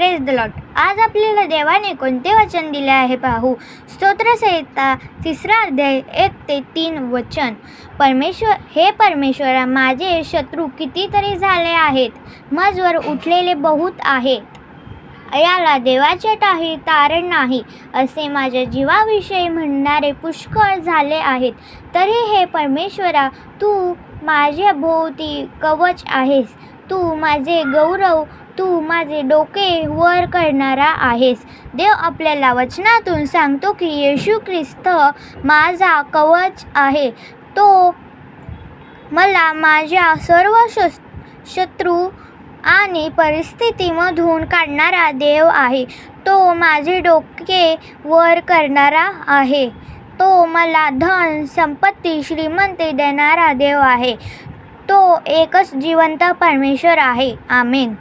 Press the lot आज आपल्याला देवाने कोणते वचन दिले आहे पाहू? स्तोत्रसंहिता तिसरा अध्याय एक ते तीन वचन. परमेश्वर हे परमेश्वरा माझे शत्रू कितीतरी झाले आहेत. मजवर उठलेले बहुत आहेत याला देवाचे काही तारण नाही असे माझ्या जीवाविषयी म्हणणारे पुष्कळ झाले आहेत. तरी हे परमेश्वरा तू माझ्या भोवती कवच आहेस. तू माझे गौरव तू माझे डोके वर करणारा आहेस. देव आपल्याला वचनातून सांगतो की येशू ख्रिस्त माझा कवच आहे. तो मला माझ्या सर्व शत्रू आणि परिस्थितीमधून काढणारा देव आहे. तो माझे डोके वर करणारा आहे. तो मला धन संपत्ती श्रीमंती देणारा देव आहे. तो एकच जिवंत परमेश्वर आहे. आमेन.